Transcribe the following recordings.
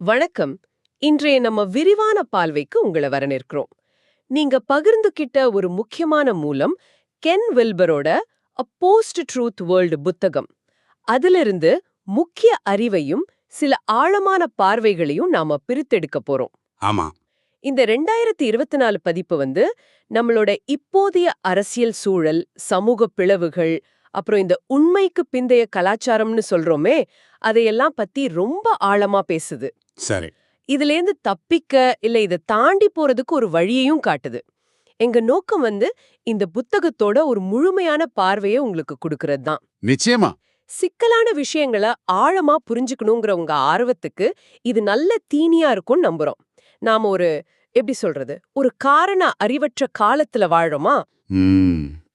வணக்கம். இன்றைய நம்ம விரிவான பார்வைக்கு உங்களை வரவேற்கிறோம். நீங்க பகிர்ந்துகிட்ட ஒரு முக்கியமான மூலம் கென் வில்பரோட அ போஸ்ட் ட்ரூத் வேர்ல்டு புத்தகம். அதிலிருந்து முக்கிய அறிவையும் சில ஆழமான பார்வைகளையும் நாம பிரித்தெடுக்க போறோம். ஆமா. இந்த ரெண்டாயிரத்தி இருபத்தி நாலு பதிப்பு வந்து நம்மளோட இப்போதைய அரசியல் சூழல் சமூக பிளவுகள் அப்புறம் இந்த உண்மைக்கு பிந்தைய கலாச்சாரம்னு சொல்றோமே அதையெல்லாம் பத்தி ரொம்ப ஆழமா பேசுது. சரி. இதுலேருந்து தப்பிக்க இல்ல இத தாண்டி போறதுக்கு ஒரு வழியையும் காட்டுது. எங்க நோக்கம் வந்து இந்த புத்தகத்தோட ஒரு முழுமையான பார்வையை உங்களுக்கு கொடுக்கறது தான் நிச்சயமா. சிக்கலான விஷயங்களை ஆழமா புரிஞ்சுக்கணுங்கிற உங்க ஆர்வத்துக்கு இது நல்ல தீனியா இருக்கும்னு நம்புறோம். நாம ஒரு எப்படி சொல்றது ஒரு காரண அறிவற்ற காலத்துல வாழறோமா?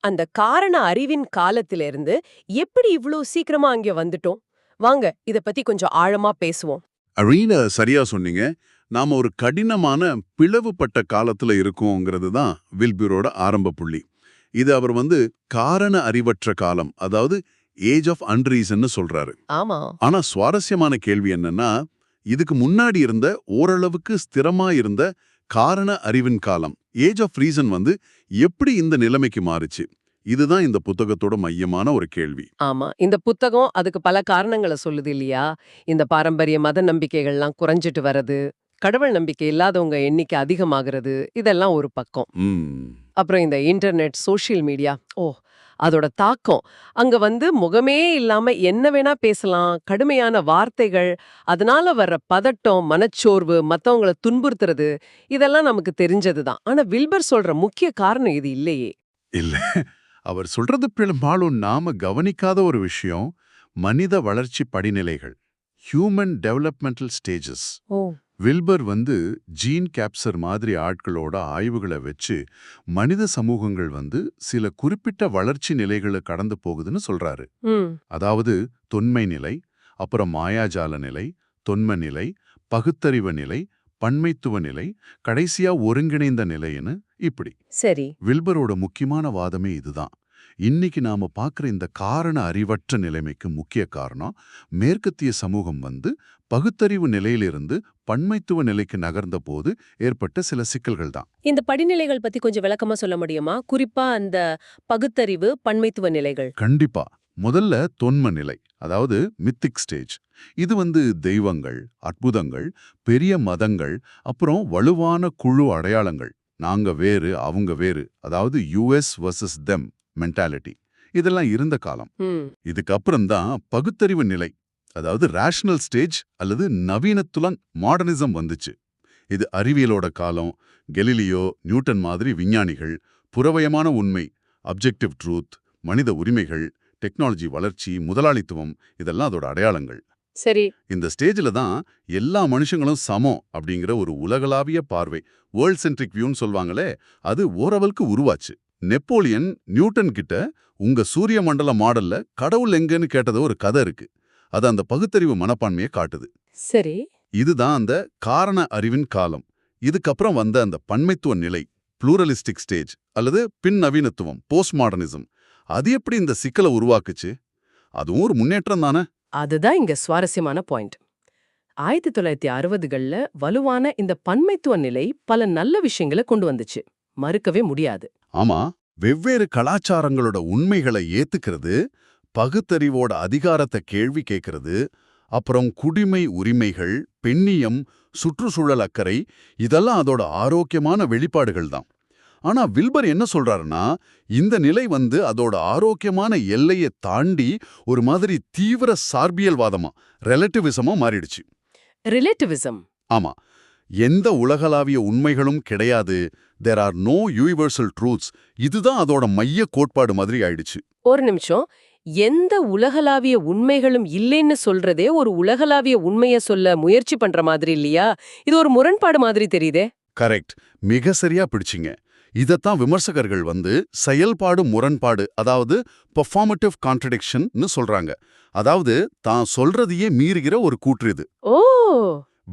அந்த காரண அறிவின் காலத்திலிருந்து எப்படி இவ்ளோ சீக்கிரமா அங்க வந்துட்டோம்? வாங்க இத பத்தி கொஞ்சம் ஆழமா பேசுவோம். அரீனா சரியா சொன்னீங்க. நாம ஒரு கடினமான பிளவுபட்ட காலத்துல இருக்கோங்கிறது தான் வில்பியரோட ஆரம்ப புள்ளி. இது அவர் வந்து காரண அறிவற்ற காலம் அதாவது ஏஜ் ஆஃப் அன்ரீசன்னு சொல்றாரு. ஆனா சுவாரஸ்யமான கேள்வி என்னன்னா இதுக்கு முன்னாடி இருந்த ஓரளவுக்கு ஸ்திரமா இருந்த காரண அறிவின் காலம் ஏஜ் ஆஃப் ரீசன் வந்து எப்படி இந்த நிலைமைக்கு மாறுச்சு? இதுதான் இந்த புத்தகத்தோட மையமான ஒரு கேள்வி. ஆமா. இந்த புத்தகம் அதுக்கு பல காரணங்களை சொல்லுது இல்லையா? இந்த பாரம்பரிய மத நம்பிக்கைகள்லாம் குறைஞ்சிட்டு வர்றது கடவுள் நம்பிக்கை இல்லாதவங்க எண்ணிக்கை அதிகமாகிறது இதெல்லாம் ஒரு பக்கம். அப்புறம் இந்த இன்டர்நெட் சோஷியல் மீடியா ஓ! அதோட தாக்கம். அங்க வந்து முகமே இல்லாம என்ன வேணா பேசலாம் கடுமையான வார்த்தைகள் அதனால வர்ற பதட்டம் மனச்சோர்வு மத்தவங்கள துன்புறுத்துறது இதெல்லாம் நமக்கு தெரிஞ்சதுதான். ஆனா வில்பர் சொல்ற முக்கிய காரணம் இது இல்லையே. இல்ல. அவர் சொல்றது பெரும்பாலும் நாம கவனிக்காத ஒரு விஷயம் மனித வளர்ச்சி படிநிலைகள் ஹியூமன் டெவலப்மெண்டல் ஸ்டேஜஸ் வில்பர் வந்து ஜீன் கேப்சர் மாதிரி ஆட்களோட ஆய்வுகளை வச்சு மனித சமூகங்கள் வந்து சில குறிப்பிட்ட வளர்ச்சி நிலைகளை கடந்து போகுதுன்னு சொல்றாரு. அதாவது தொன்மை நிலை அப்புறம் மாயாஜால நிலை தொன்ம நிலை பகுத்தறிவு நிலை பன்மைத்துவ நிலை கடைசியா ஒருங்கிணைந்த நிலைன்னு இப்படி. சரி. வில்பரோட முக்கியமான வாதமே இதுதான். இன்னைக்கு நாம பார்க்குற இந்த காரண அறிவற்ற நிலைமைக்கு முக்கிய காரணம் மேற்கத்திய சமூகம் வந்து பகுத்தறிவு நிலையிலிருந்து பன்மைத்துவ நிலைக்கு நகர்ந்த போது ஏற்பட்ட சில சிக்கல்கள் தான். இந்த படிநிலைகள் பத்தி கொஞ்சம் விளக்கமா சொல்ல முடியுமா? குறிப்பா அந்த பகுத்தறிவு பன்மைத்துவ நிலைகள். கண்டிப்பா. முதல்ல தொன்ம நிலை அதாவது மித்திக் ஸ்டேஜ் இது வந்து தெய்வங்கள் அற்புதங்கள் பெரிய மதங்கள் அப்புறம் வலுவான குழு அடையாளங்கள். நாங்க வேறு அவங்க வேறு. அதாவது யுஎஸ் வர்சஸ் தெம் மென்டாலிட்டி இதெல்லாம் இருந்த காலம். இதுக்கப்புறம் தான் பகுத்தறிவு நிலை அதாவது ரேஷனல் ஸ்டேஜ் அல்லது நவீனத்துலன் மாடர்னிசம் வந்துச்சு. இது அறிவியலோட காலம் கெலிலியோ நியூட்டன் மாதிரி விஞ்ஞானிகள் புறவயமான உண்மை அப்ஜெக்டிவ் ட்ரூத் மனித உரிமைகள் டெக்னாலஜி வளர்ச்சி முதலாளித்துவம் இதெல்லாம் அதோட அடையாளங்கள். சரி. இந்த ஸ்டேஜில் தான் எல்லா மனுஷங்களும் சமம் அப்படிங்கிற ஒரு உலகளாவிய பார்வை வேர்ல்ட் சென்ட்ரிக் வியூன்னு சொல்வாங்களே அது ஓரளவுக்கு உருவாச்சு. நெப்போலியன் நியூட்டன் கிட்ட உங்க சூரிய மண்டல மாடல்ல கடவுள் எங்கன்னு கேட்டது ஒரு கதை இருக்கு. அது அந்த பகுத்தறிவு மனப்பான்மையை காட்டுது. சரி. இதுதான் அந்த காரண அறிவின் காலம். இதுக்கப்புறம் வந்த அந்த பன்மைத்துவ நிலை ப்ளூரலிஸ்டிக் ஸ்டேஜ் அல்லது பின் நவீனத்துவம் போஸ்ட் மாடர்னிசம் அது எப்படி இந்த சிக்கலை உருவாக்குச்சு? அதுவும் ஒரு முன்னேற்றம் தானே? அதுதான் இங்க சுவாரஸ்யமான பாயிண்ட். ஆயிரத்தி தொள்ளாயிரத்தி அறுபதுகள்ல வலுவான இந்த பன்மைத்துவ நிலை பல நல்ல விஷயங்களை கொண்டு வந்துச்சு. மறுக்கவே முடியாது. ஆமா வெவ்வேறு கலாச்சாரங்களோட உண்மைகளை ஏத்துக்கிறது பகுத்தறிவோட அதிகாரத்தை கேள்வி கேட்கறது அப்புறம் குடிமை உரிமைகள் பெண்ணியம் சுற்றுச்சூழல் அக்கறை இதெல்லாம் அதோட ஆரோக்கியமான வெளிப்பாடுகள் தான். ஆனா வில்பர் என்ன சொல்றாருன்னா இந்த நிலை வந்து அதோட ஆரோக்கியமான எல்லையை தாண்டி ஒரு மாதிரி தீவிர சார்பியல்வாதமா ரெலட்டிவிசமா மாறிடுச்சு. ரிலேட்டிவிசம் ஆமா எந்த உலகளாவிய உண்மைகளும் கிடையாது. There are no universal truths இதுதான் அதோட மைய கோட்பாடு மாதிரி ஆயிடுச்சு. ஒரு நிமிஷம். எந்த உலகளாவிய உண்மைகளும் இல்லைன்னு சொல்றதே ஒரு உலகளாவிய உண்மைய சொல்ல முயற்சி பண்ற மாதிரி இல்லையா? இது ஒரு முரண்பாடு மாதிரி தெரியுதே. கரெக்ட் மிக சரியா பிடிச்சிங்க. இதத்தான் விமர்சகர்கள் வந்து செயல்பாடு முரண்பாடு அதாவது பெர்ஃபார்மட்டிவ் கான்ட்ரடிக்ஷன்னு சொல்றாங்க. அதாவது தான் சொல்றதையே மீறுகிற ஒரு கூற்று இது. ஓ!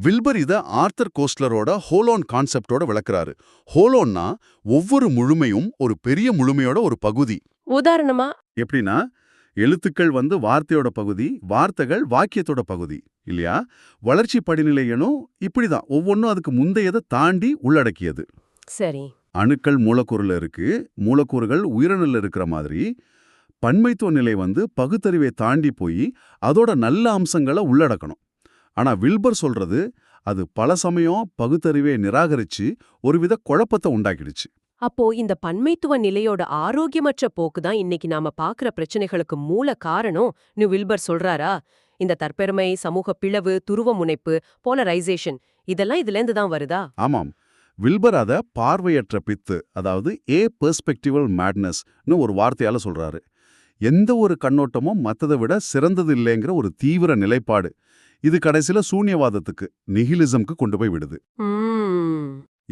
வில்பர் இத ஆர்த்தர் கோஸ்லரோட ஹோலோன் கான்செப்டோட விளக்குறாரு. ஹோலோன்னா ஒவ்வொரு முழுமையும் ஒரு பெரிய முழுமையோட ஒரு பகுதி. உதாரணமா? எப்படின்னா எழுத்துக்கள் வந்து வார்த்தையோட பகுதி வார்த்தைகள் வாக்கியத்தோட பகுதி இல்லையா? வளர்ச்சி படிநிலை எனும் இப்படிதான். ஒவ்வொன்றும் அதுக்கு முந்தையதை தாண்டி உள்ளடக்கியது. சரி. அணுக்கள் மூலக்கூறுல இருக்கு. மூலக்கூறுகள் உயிரணுல இருக்கிற மாதிரி பன்மைத்துவ நிலை வந்து பகுத்தறிவை தாண்டி போய் அதோட நல்ல அம்சங்களை உள்ளடக்கணும். ஆனா வில்பர் சொல்றது அது பல சமயம் பகுத்தறிவை நிராகரிச்சு ஒருவித குழப்பத்தை உண்டாக்கிடுச்சு. அப்போ இந்த பன்மைத்துவ நிலையோட ஆரோக்கியமற்ற போக்கு தான் இன்னைக்கு நாம பாக்குற பிரச்சனைகளுக்கு மூல காரணம் நு வில்பர் சொல்றாரா? இந்த தற்பெருமை சமூக பிளவு துருவ முனைப்பு போலரைசேஷன் இதெல்லாம் இதுல இருந்து தான் வருதா? ஆமாம். வில்பர் அத பார்வையற்ற பித்து அதாவது ஏ பெர்ஸ்பெக்டிவல் மேட்னஸ்னு ஒரு வார்த்தையால சொல்றாரு. எந்த ஒரு கண்ணோட்டமும் மத்ததை விட சிறந்தது இல்லைங்கிற ஒரு தீவிர நிலைப்பாடு. இது கடைசில சூன்யவாதத்துக்கு நிகிலிசம்க்கு கொண்டு போய் விடுது.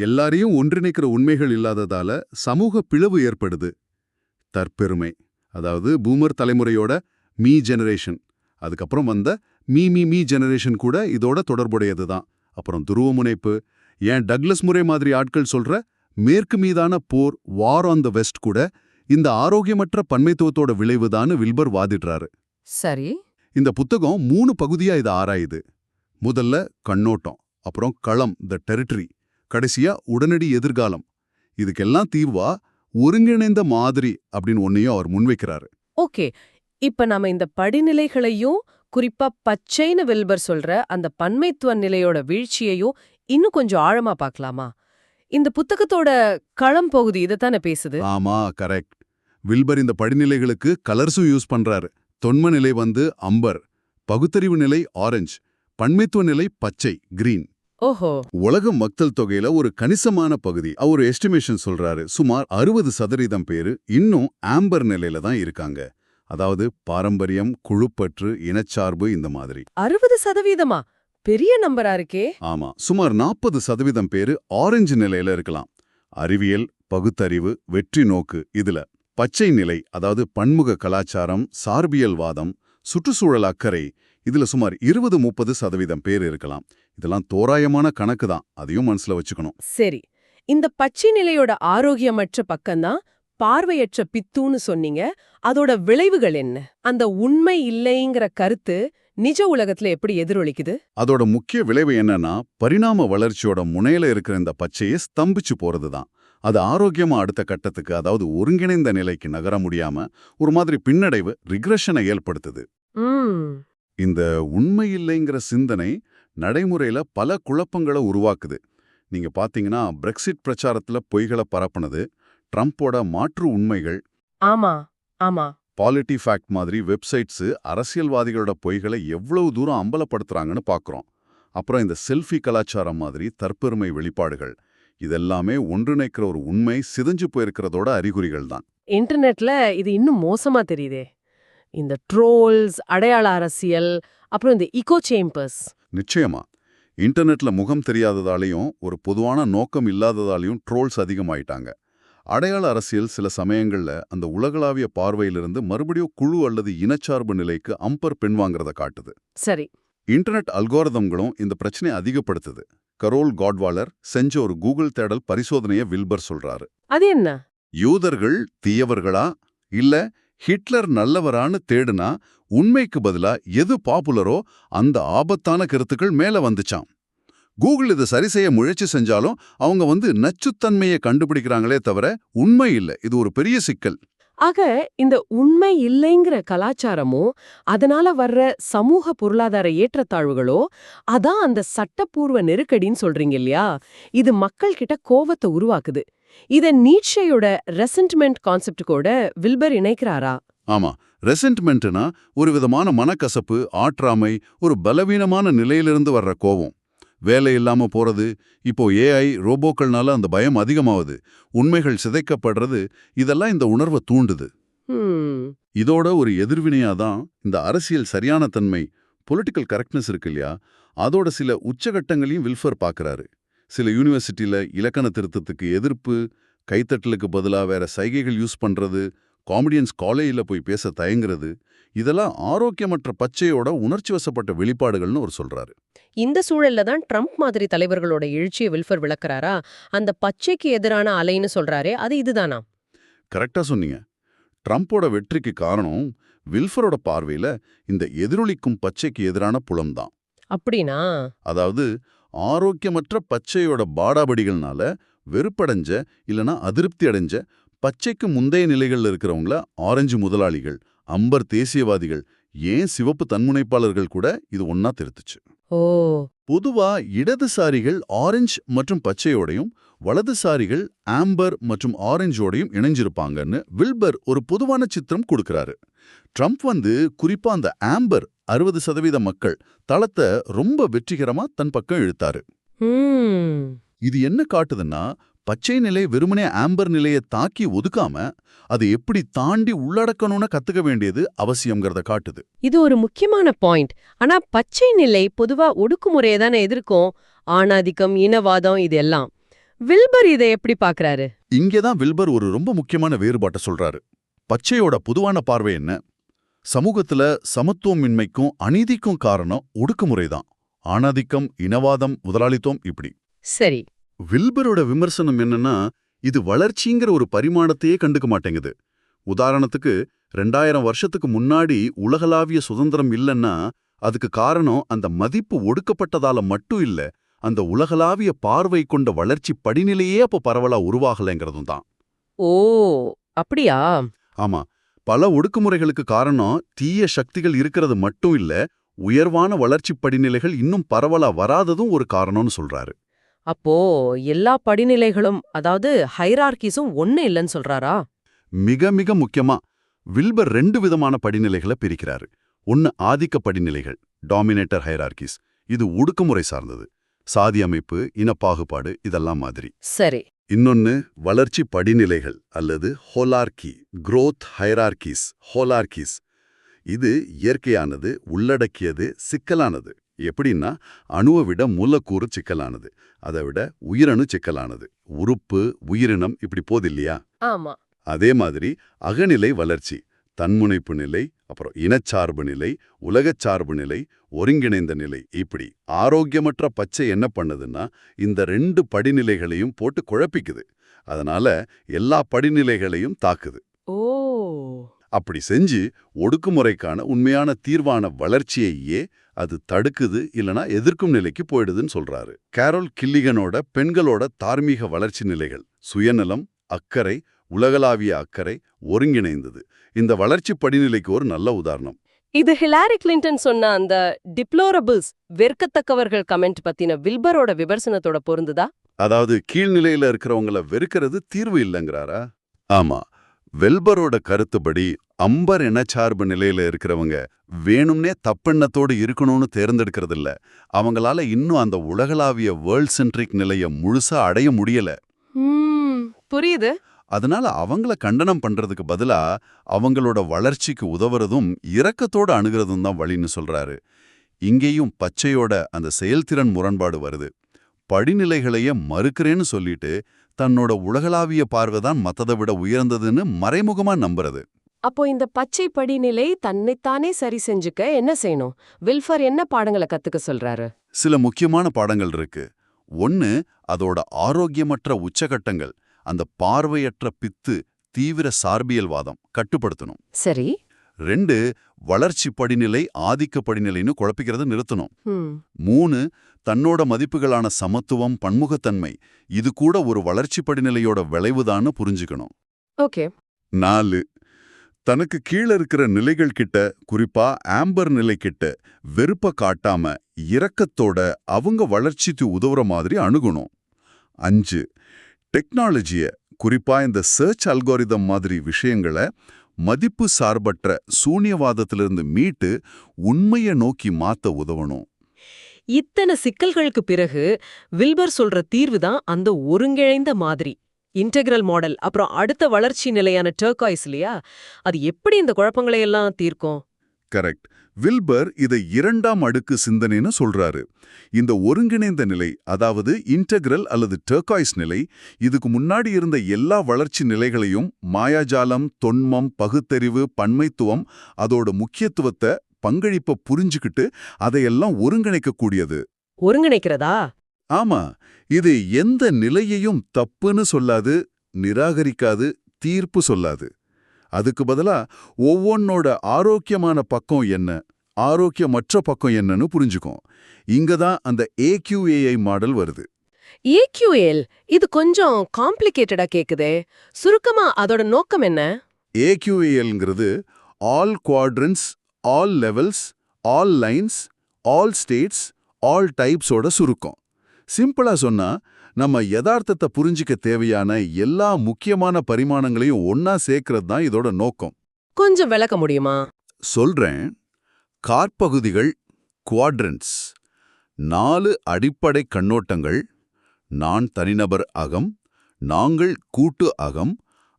எல்லாரையும் ஒன்றிணைக்கிற உண்மைகள் இல்லாததால சமூக பிளவு ஏற்படுது. தற்பெருமை அதாவது பூமர் தலைமுறையோட மீ ஜெனரேஷன் அதுக்கப்புறம் வந்த மீ மீ மீ ஜெனரேஷன் கூட இதோட தொடர்புடையது தான் அப்புறம் துருவமுனைப்பு ஏன் டக்ளஸ் முறை மாதிரி ஆட்கள் சொல்ற மேற்கு மீதான போர் வார் ஆன் த வெஸ்ட் கூட இந்த ஆரோக்கியமற்ற பன்மைத்துவத்தோட விளைவுதான்னு வில்பர் வாதிடுறாரு. சரி. இந்த புத்தகம் மூணு பகுதியா இதை ஆராயுது. முதல்ல கண்ணோட்டம் அப்புறம் களம் த டெரிட்டரி கடைசியா உடனடி எதிர்காலம். இதுக்கெல்லாம் தீர்வா ஒருங்கிணைந்த மாதிரி அப்படின்னு ஒன்னையும் அவர் முன்வைக்கிறாரு. ஓகே. இப்ப நாம இந்த படிநிலைகளையும் குறிப்பா பச்சைன்னு வில்பர் சொல்ற அந்த பன்மைத்துவ நிலையோட வீழ்ச்சியையும் இன்னும் கொஞ்சம் ஆழமா பார்க்கலாமா? இந்த புத்தகத்தோட களம் பகுதி இதைத்தானே பேசுது? ஆமா கரெக்ட் வில்பர் இந்த படிநிலைகளுக்கு கலர்ஸும் யூஸ் பண்றாரு. தொன்ம நிலை வந்து அம்பர் பகுத்தறிவு நிலை ஆரஞ்சு பன்மைத்துவ நிலை பச்சை கிரீன் ஓஹோ. உலக மக்கள் தொகையில ஒரு கணிசமான பகுதி அவர் எஸ்டிமேஷன் சொல்றாரு சுமார் அறுபது சதவீதம் பேரு இன்னும் ஆம்பர் நிலையில தான் இருக்காங்க. அதாவது பாரம்பரியம் குழுப்பற்று இனச்சார்பு இந்த மாதிரி. அறுபது சதவீதமா? பெரிய நம்பரா இருக்கே. ஆமா சுமார் நாற்பது சதவீதம் பேரு ஆரஞ்சு நிலையில இருக்கலாம். அறிவியல் பகுத்தறிவு வெற்றி நோக்கு இதுல. பச்சை நிலை அதாவது பன்முக கலாச்சாரம் சார்பியல்வாதம் சுற்றுச்சூழல் அக்கறை இதுல சுமார் இருபது முப்பது சதவீதம் பேர் இருக்கலாம். இதெல்லாம் தோராயமான கணக்கு தான். அதையும் மனசுல வச்சுக்கணும். சரி. இந்த பச்சை நிலையோட ஆரோக்கியமற்ற பக்கம்தான் பார்வையற்ற பித்துன்னு சொன்னீங்க. அதோட விளைவுகள் என்ன? அந்த உண்மை இல்லைங்கிற கருத்து நிஜ உலகத்துல எப்படி எதிரொலிக்குது? அதோட முக்கிய விளைவு என்னன்னா பரிணாம வளர்ச்சியோட முனையில இருக்கிற இந்த பச்சையை ஸ்தம்பிச்சு போறது தான் அது ஆரோக்கியமா அடுத்த கட்டத்துக்கு அதாவது ஒருங்கிணைந்த நிலைக்கு நகர முடியாம ஒரு மாதிரி பின்னடைவு ரிக்ரெஷனை ஏற்படுத்துது. இந்த உண்மை இல்லைங்கிற சிந்தனை நடைமுறையில பல குழப்பங்களை உருவாக்குது. நீங்க பாத்தீங்கன்னா பிரெக்சிட் பிரச்சாரத்துல பொய்களை பரப்புனது ட்ரம்ப்போட மாற்று உண்மைகள் ஆமா ஆமா. பாலிட்டி ஃபேக்ட் மாதிரி வெப்சைட்ஸ் அரசியல்வாதிகளோட பொய்களை எவ்வளவு தூரம் அம்பலப்படுத்துறாங்கன்னு பார்க்குறோம் அப்புறம் இந்த செல்ஃபி கலாச்சாரம் மாதிரி தற்பெருமை வெளிப்பாடுகள் இதெல்லாமே ஒன்றிணைக்கிற ஒரு உண்மை சிதைஞ்சு போயிருக்கிறதோட அறிகுறிகள் தான். இன்டர்நெட்ல இது இன்னும் மோசமா தெரியுதே. இந்த ட்ரோல்ஸ் அடையாள அரசியல் அப்புறம் இந்த இகோ சேம்பர்ஸ் நிச்சயமா. இன்டர்நெட்ல முகம் தெரியாததாலையும் ஒரு பொதுவான நோக்கம் இல்லாததாலையும் ட்ரோல்ஸ் அதிகமாயிட்டாங்க. அடையாள அரசியல் சில சமயங்கள்ல அந்த உலகளாவிய பார்வையிலிருந்து மறுபடியும் குழு அல்லது இனச்சார்பு நிலைக்கு அம்பர் பின்வாங்கிறத காட்டுது. சரி. இன்டர்நெட் அல்காரதம்களும் இந்த பிரச்சனையை அதிகப்படுத்துது. கரோல் காட்வாலர் செஞ்ச ஒரு கூகுள் தேடல் பரிசோதனையை வில்பர் சொல்றாரு. அது என்ன? யூதர்கள் தீயவர்களா? இல்ல ஹிட்லர் நல்லவரான்னு தேடுனா உண்மைக்கு பதிலா எது பாப்புலரோ அந்த ஆபத்தான கருத்துக்கள் மேல வந்துச்சாம். கூகுள் இது சரி செய்ய முயற்சி செஞ்சாலும் அவங்க வந்து நச்சுத்தன்மையை கண்டுபிடிக்கிறாங்களே தவிர உண்மை இல்ல. இது ஒரு பெரிய சிக்கல். ஆக இந்த உண்மை இல்லைங்கிற கலாச்சாரமோ அதனால வர்ற சமூக பொருளாதார ஏற்றத்தாழ்வுகளோ அதான் அந்த சட்டப்பூர்வ நெருக்கடின்னு சொல்றீங்க இல்லையா? இது மக்கள் கிட்ட கோவத்தை உருவாக்குது. இத நீட்சையோட ரெசென்ட்மெண்ட் கான்செப்ட் கூட வில்பர் இணைக்கிறாரா? ஆமா. ரெசன்ட்மெண்ட்னா ஒரு விதமான மனக்கசப்பு ஆற்றாமை ஒரு பலவீனமான நிலையிலிருந்து வர்ற கோவம். வேலை இல்லாம போறது இப்போ ஏஐ ரோபோக்கள்னால அந்த பயம் அதிகமாகுது உண்மைகள் சிதைக்கப்படுறது இதெல்லாம் இந்த உணர்வை தூண்டுது. இதோட ஒரு எதிர்வினையா தான் இந்த அரசியல் சரியான தன்மை பொலிட்டிக்கல் கரெக்ட்னஸ் இருக்கு இல்லையா? அதோட சில உச்சகட்டங்களையும் வில்ஃபர் பார்க்கறாரு சில யூனிவர்சிட்டியில இலக்கண திருத்தத்துக்கு எதிர்ப்பு கைத்தட்டலுக்கு பதிலா வேற சைகைகள் யூஸ் பண்றது காமெடியன்ஸ் காலேஜில் போய் பேச தயங்குறது இதெல்லாம் ஆரோக்கியமற்ற பச்சையோட உணர்ச்சி வசப்பட்ட வெளிப்பாடுகள்னு அவர் சொல்றாரு. இந்த சூழல்ல தான் ட்ரம்ப் மாதிரி தலைவர்களோட எழுச்சியை வில்பர் விளக்குறாரா? அந்த பச்சைக்கு எதிரான அலைன்னு சொல்றாரே அது இதுதானா? கரெக்டா சொன்னீங்க. ட்ரம்ப்போட வெற்றிக்கு காரணம் வில்ஃபரோட பார்வையில இந்த எதிரொலிக்கும் பச்சைக்கு எதிரான புலம்தான் அப்படின்னா அதாவது ஆரோக்கியமற்ற பச்சையோட பாடாபடிகள்னால வெறுப்படைஞ்ச இல்லனா அதிருப்தி அடைஞ்ச பச்சைக்கு முந்தைய நிலைகள்ல இருக்கிறவங்கள ஆரஞ்சு முதலாளிகள் அம்பர் தேசியவாதிகள் ஏன் சிவப்பு தன்முனைப்பாளர்கள் கூட இது ஒன்னா திருத்துச்சு? ஓ. பொதுவா இடதுசாரிகள் ஆரஞ்சு மற்றும் பச்சையோடையும் வலதுசாரிகள் ஆம்பர் மற்றும் ஆரஞ்சோடையும் இணைஞ்சிருப்பாங்கன்னு வில்பர் ஒரு பொதுவான சித்திரம் கொடுக்கறாரு. ட்ரம்ப் வந்து குறிப்பா அந்த ஆம்பர் அறுபது சதவீத மக்கள் தளத்தை ரொம்ப வெற்றிகரமா தன் பக்கம் இழுத்தாரு. இது என்ன காட்டுதுன்னா பச்சை நிலை வெறுமனே ஆம்பர் நிலையை தாக்கி ஒதுக்காம அதை எப்படி தாண்டி உள்ளடக்கணும்னு கத்துக்க வேண்டியது அவசியம்ங்கிறத காட்டுது. இது ஒரு முக்கியமான பாயிண்ட். ஆனா பச்சை நிலை பொதுவா ஒடுக்குமுறையை தானே எதிர்க்கும். ஆணாதிக்கம் இனவாதம் இது எல்லாம். வில்பர் இதை எப்படி பாக்குறாரு இங்கேதான் வில்பர் ஒரு ரொம்ப முக்கியமான வேறுபாட்டை சொல்றாரு. பச்சையோட பொதுவான பார்வை என்ன? சமூகத்துல சமத்துவமின்மைக்கும் அநீதிக்கும் காரணம் ஒடுக்குமுறைதான் ஆணாதிக்கம் இனவாதம் முதலாளித்துவம் இப்படி. சரி. வில்பரோட விமர்சனம் என்னன்னா இது வளர்ச்சிங்கிற ஒரு பரிமாணத்தையே கண்டுக்க மாட்டேங்குது. உதாரணத்துக்கு ரெண்டாயிரம் வருஷத்துக்கு முன்னாடி உலகளாவிய சுதந்திரம் இல்லைன்னா அதுக்கு காரணம் அந்த மதிப்பு ஒடுக்கப்பட்டதால மட்டும் இல்ல அந்த உலகளாவிய பார்வை கொண்ட வளர்ச்சி படிநிலையே அப்போ பரவலா உருவாகலைங்கிறதும் தான். ஓ அப்படியா? ஆமா. பல ஒடுக்குமுறைகளுக்கு காரணம் தீய சக்திகள் இருக்கிறது மட்டும் இல்ல உயர்வான வளர்ச்சி படிநிலைகள் இன்னும் பரவலா வராததும் ஒரு காரணம்னு சொல்றாரு. அப்போ எல்லா படிநிலைகளும் அதாவது ஹைரார்கிஸும் ஒண்ணு இல்லைன்னு சொல்றாரா? மிக மிக முக்கியமா வில்பர் ரெண்டு விதமான படிநிலைகளை பிரிக்கிறாரு. ஒன்னு ஆதிக்க படிநிலைகள் டாமினேட்டர் ஹைரார்கிஸ் இது ஒடுக்குமுறை சார்ந்தது. சாதி அமைப்பு இனப்பாகுபாடு இதெல்லாம் மாதிரி. சரி. இன்னொன்னு வளர்ச்சி படிநிலைகள் அல்லது ஹோலார்கி growth ஹைரார்கிஸ் ஹோலார்கிஸ் இது இயற்கையானது உள்ளடக்கியது சிக்கலானது. எப்படின்னா அணுவை விட மூலக்கூறு சிக்கலானது. அதை விட உயிரணு சிக்கலானது. உறுப்பு உயிரினம் இப்படி போது இல்லையா? ஆமா. அதே மாதிரி அகநிலை வளர்ச்சி தன்முனைப்பு நிலை அப்புறம் இனச்சார்பு நிலை உலகச் சார்பு நிலை ஒருங்கிணைந்த நிலை இப்படி ஆரோக்கியமற்ற பச்சை என்ன பண்ணுதுன்னா இந்த ரெண்டு படிநிலைகளையும் போட்டு குழப்பிக்குது. அதனால எல்லா படிநிலைகளையும் தாக்குது. ஓ! அப்படி செஞ்சு ஒடுக்குமுறைக்கான உண்மையான தீர்வான வளர்ச்சியையே அது தடுக்குது இல்லனா எதிர்க்கும் நிலைக்கு போயிடுதுன்னு சொல்றாரு. கேரோல் கில்லிகனோட பெண்களோட தார்மீக வளர்ச்சி நிலைகள் சுயநலம் அக்கறை உலகளாவிய அக்கறை ஒருங்கிணைந்தது. இந்த வளர்ச்சி படிநிலைக்கு ஒரு நல்ல உதாரணம். இது ஹிலாரி கிளின்டன் சொன்ன அந்த டிப்ளோரபிள்ஸ் வெறுக்கத்தக்கவர்கள் கமெண்ட் பத்தின வில்பரோட விமர்சனத்தோட பொருந்துதா? அதாவது கீழ்நிலையில இருக்கிறவங்கள வெறுக்கிறது தீர்வு இல்லைங்கிறாரா? ஆமா. வெல்பரோட கருத்துப்படி அம்பர் இனச்சார்பு நிலையில இருக்கிறவங்க வேணும்னே தப்பெண்ணத்தோடு இருக்கணும்னு தேர்ந்தெடுக்கிறது இல்ல அவங்களால இன்னும் அந்த உலகளாவிய வேர்ல்ட் சென்ட்ரிக் நிலைய முழுசா அடைய முடியல. புரியுது. அதனால அவங்கள கண்டனம் பண்றதுக்கு பதிலா அவங்களோட வளர்ச்சிக்கு உதவுறதும் இரக்கத்தோட அணுகிறதும் தான் வழின்னு சொல்றாரு. இங்கேயும் பச்சையோட அந்த செயல்திறன் முரண்பாடு வருது. படிநிலைகளையே மறுக்கிறேன்னு சொல்லிட்டு தன்னோட உலகளாவிய பார்வை தான் மத்ததை விட உயர்ந்ததுன்னு மறைமுகமா நம்புறது. அப்போ இந்த பச்சை படிநிலை தன்னைத்தானே சரி செஞ்சுக்க என்ன செய்யணும்? வில்ஃபர் என்ன பாடங்களை கத்துக்க சொல்றாரு? சில முக்கியமான பாடங்கள் இருக்கு. ஒன்னு அதோட ஆரோக்கியமற்ற உச்சகட்டங்கள் அந்த பார்வையற்ற பித்து தீவிர சார்பியல்வாதம் கட்டுப்படுத்தணும். சரி. ரெண்டு வளர்ச்சி படிநிலை ஆதிக்க படிநிலைன்னு குழப்பிக்கிறத நிறுத்தணும். மூணு தன்னோட மதிப்புகளான சமத்துவம் பன்முகத்தன்மை இது கூட ஒரு வளர்ச்சி படிநிலையோட விளைவுதான்னு புரிஞ்சுக்கணும். ஓகே. நாலு தனக்கு கீழ இருக்கிற நிலைகள் கிட்ட குறிப்பா ஆம்பர் நிலை கிட்ட வெறுப்ப காட்டாம இரக்கத்தோட அவங்க வளர்ச்சிக்கு உதவுற மாதிரி அணுகணும். அஞ்சு டெக்னாலஜிய குறிப்பா இந்த சர்ச் அல்காரிதம் மாதிரி விஷயங்களை மதிப்பு சார்பற்ற சூன்யவாதத்திலிருந்து மீட்டு உண்மையை நோக்கி மாத்த உதவணும். இத்தனை சிக்கல்களுக்கு பிறகு வில்பர் சொல்ற தீர்வு தான் அந்த ஒருங்கிணைந்த மாதிரி. இன்டெக்ரல் மாடல் அப்புறம் அடுத்த வளர்ச்சி நிலையான டர்காய்ஸ் இல்லையா? அது எப்படி இந்த குழப்பங்களை எல்லாம் தீர்க்கும்? கரெக்ட். வில்பர் இதை இரண்டாம் அடுக்கு சிந்தனைன்னு சொல்றாரு. இந்த ஒருங்கிணைந்த நிலை அதாவது இன்டெக்ரல் அல்லது டர்காய்ஸ் நிலை இதுக்கு முன்னாடி இருந்த எல்லா வளர்ச்சி நிலைகளையும் மாயாஜாலம் தொன்மம் பகுத்தறிவு பன்மைத்துவம் அதோட முக்கியத்துவத்தை பங்களிப்ப புரிஞ்சுக்கிட்டு அதையெல்லாம் ஒருங்கிணைக்கக்கூடியது. ஒருங்கிணைக்கிறதா? ஆமா இது எந்த நிலையையும் தப்புன்னு சொல்லாது நிராகரிக்காது தீர்ப்பு சொல்லாது. அதுக்கு பதிலா ஒவ்வொன்னோட ஆரோக்கியமான பக்கம் என்ன ஆரோக்கியமற்ற பக்கம் என்னன்னு புரிஞ்சுக்கும் இங்க தான் அந்த ஏக்யூஏஐ மாடல் வருது. ஏக்யூஎல் இது கொஞ்சம் காம்ப்ளிகேட்டடா கேக்குதே. சுருக்கமா அதோட நோக்கம் என்ன? ஏக்யூஏஎல்ங்கிறது all quadrants all levels all lines all states all டைப்ஸோட சுருக்கம். சிம்பிளா சொன்னா நம்ம யதார்த்தத்தை புரிஞ்சிக்க தேவையான எல்லா முக்கியமான பரிமாணங்களையும் ஒன்னா சேர்க்கறது தான் இதோட நோக்கம். கொஞ்சம் விளக்க முடியுமா? சொல்றேன். காற்பகுதிகள் குவாட்ரன்ட்ஸ் நாலு அடிப்படை கண்ணோட்டங்கள். நான் தனிநபர் அகம் நாங்கள் கூட்டு அகம்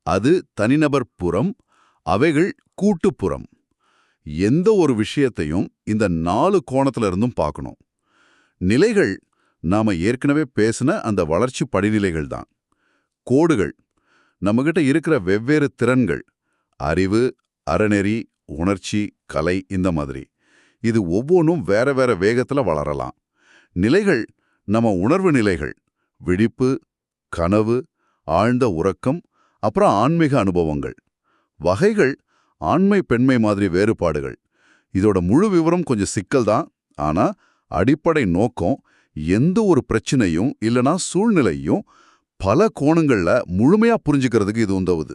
அது தனிநபர் புறம் அவைகள் கூட்டுப்புறம் எந்த ஒரு விஷயத்தையும் இந்த நாலு கோணத்துல இருந்தும் பார்க்கணும். நிலைகள் நாம ஏற்கனவே பேசின அந்த வளர்ச்சி படிநிலைகள் தான் கோடுகள் நம்மகிட்ட இருக்கிற வெவ்வேறு திறன்கள் அறிவு அறநெறி உணர்ச்சி கலை இந்த மாதிரி. இது ஒவ்வொன்றும் வேற வேற வேகத்துல வளரலாம். நிலைகள் நம்ம உணர்வு நிலைகள் விழிப்பு கனவு ஆழ்ந்த உறக்கம் அப்புறம் ஆன்மீக அனுபவங்கள். வகைகள் ஆண்மை பெண்மை மாதிரி வேறுபாடுகள். இதோட முழு விவரம் கொஞ்சம் சிக்கல் தான் ஆனா அடிப்படை நோக்கம் எந்த ஒரு பிரச்சனையும் இல்லனா சூழ்நிலையும் பல கோணங்கள்ல முழுமையா புரிஞ்சுக்கிறதுக்கு இது உதவுது.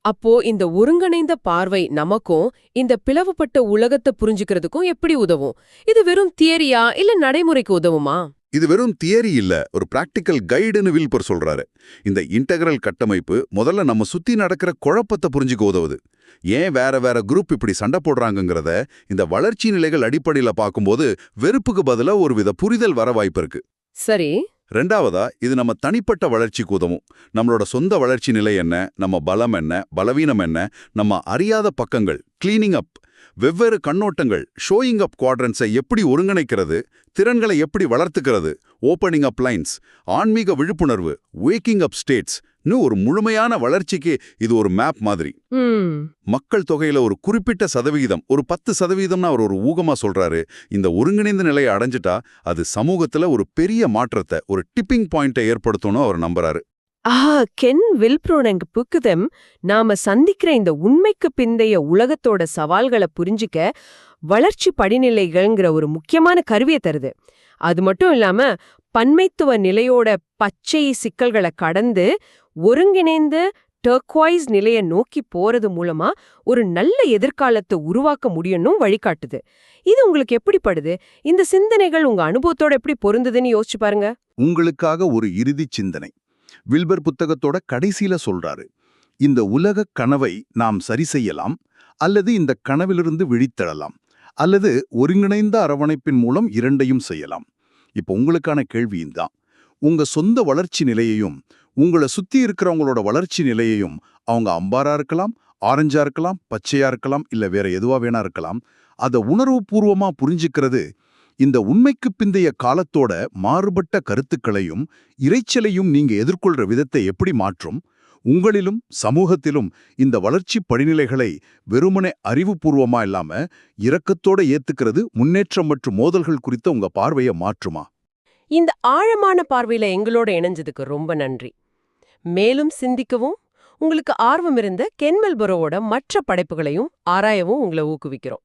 அப்போ இந்த ஒருங்கிணைந்த பார்வை நமக்கும் இந்த பிளவுபட்ட உலகத்தை புரிஞ்சுக்கிறதுக்கும் எப்படி உதவும்? இது வெறும் தியரியா இல்ல நடைமுறைக்கு உதவுமா? இது வெறும் தியரி இல்ல ஒரு பிராக்டிக்கல் கைடுன்னு வில்பர் சொல்றாரு. இந்த இன்டகிரல் கட்டமைப்பு முதல்ல நம்ம சுத்தி நடக்கிற குழப்பத்தை புரிஞ்சுக்க உதவுது. ஏன் வேற வேற குரூப் இப்படி சண்டை போடுறாங்கங்கிறத இந்த வளர்ச்சி நிலைகள் அடிப்படையில பார்க்கும்போது வெறுப்புக்கு பதிலா ஒரு வித புரிதல் வர வாய்ப்பு இருக்கு. சரி. ரெண்டாவதா இது நம்ம தனிப்பட்ட வளர்ச்சிக்கு உதவும். நம்மளோட சொந்த வளர்ச்சி நிலை என்ன நம்ம பலம் என்ன பலவீனம் என்ன நம்ம அறியாத பக்கங்கள் கிளீனிங் அப் வெவ்வேறு கண்ணோட்டங்கள் ஷோயிங் அப் குவாட்ரன்ஸை எப்படி ஒருங்கிணைக்கிறது திறன்களை எப்படி வளர்த்துக்கிறது ஓப்பனிங் அப் லைன்ஸ் ஆன்மீக விழிப்புணர்வு வேக்கிங் அப் ஸ்டேட்ஸ் ஒரு முழுமையான வளர்ச்சிக்கு இது ஒரு மேப் மாதிரி. மக்கள் தொகையில ஒரு குறிப்பிட்ட சதவிகிதம் ஒரு பத்து சதவீதம்னு அவர் ஒரு ஊகமா சொல்றாரு. இந்த ஒருங்கிணைந்த நிலையை அடைஞ்சிட்டா அது சமூகத்துல ஒரு பெரிய மாற்றத்தை ஒரு டிப்பிங் பாயிண்ட்டை ஏற்படுத்தணும் அவர் நம்புறாரு. ஆஹா கென் வில்ப்ரோனங் புக்குதம். நாம சந்திக்கிற இந்த உண்மைக்கு பிந்தைய உலகத்தோட சவால்களை புரிஞ்சுக்க வளர்ச்சி படிநிலைகள்ங்கிற ஒரு முக்கியமான கருவியை தருது. அது மட்டும் இல்லாம பன்மைத்துவ நிலையோட பச்சை சிக்கல்களை கடந்து ஒருங்கிணைந்து டர்க்வாய்ஸ் நிலைய நோக்கி போறது மூலமா ஒரு நல்ல எதிர்காலத்தை உருவாக்க முடியும்னும் வழிகாட்டுது. இது உங்களுக்கு எப்படிப்படுது? இந்த சிந்தனைகள் உங்க அனுபவத்தோட எப்படி பொருந்ததுன்னு யோசிச்சு பாருங்க. உங்களுக்காக ஒரு இறுதி சிந்தனை. வில்பர் புத்தகத்தோட கடைசியில சொல்றாரு இந்த உலக கனவை நாம் சரி செய்யலாம் அல்லது இந்த கனவிலிருந்து விழித்தெழலாம் அல்லது ஒருங்கிணைந்த அரவணைப்பின் மூலம் இரண்டையும் செய்யலாம். இப்போ உங்களுக்கான கேள்வி தான் உங்க சொந்த வளர்ச்சி நிலையையும் உங்களை சுத்தி இருக்கிறவங்களோட வளர்ச்சி நிலையையும் அவங்க அம்பாரா இருக்கலாம் ஆரஞ்சா இருக்கலாம் பச்சையா இருக்கலாம் இல்ல வேற எதுவா வேணா இருக்கலாம் அதை உணர்வுபூர்வமா புரிஞ்சுக்கிறது இந்த உண்மைக்கு பிந்தைய காலத்தோட மாறுபட்ட கருத்துக்களையும் இரைச்சலையும் நீங்க எதிர்கொள்ற விதத்தை எப்படி மாற்றும்? உங்களிலும் சமூகத்திலும் இந்த வளர்ச்சி படிநிலைகளை வெறுமனே அறிவுபூர்வமா இல்லாம இரக்கத்தோட ஏத்துக்கிறது முன்னேற்றம் மற்றும் மோதல்கள் குறித்த உங்க பார்வையை மாற்றுமா? இந்த ஆழமான பார்வையில எங்களோட இணைஞ்சதுக்கு ரொம்ப நன்றி. மேலும் சிந்திக்கவும் உங்களுக்கு ஆர்வம் இருந்த கென்மெல்பரோவோட மற்ற படைப்புகளையும் ஆராயவும் உங்களை ஊக்குவிக்கிறோம்.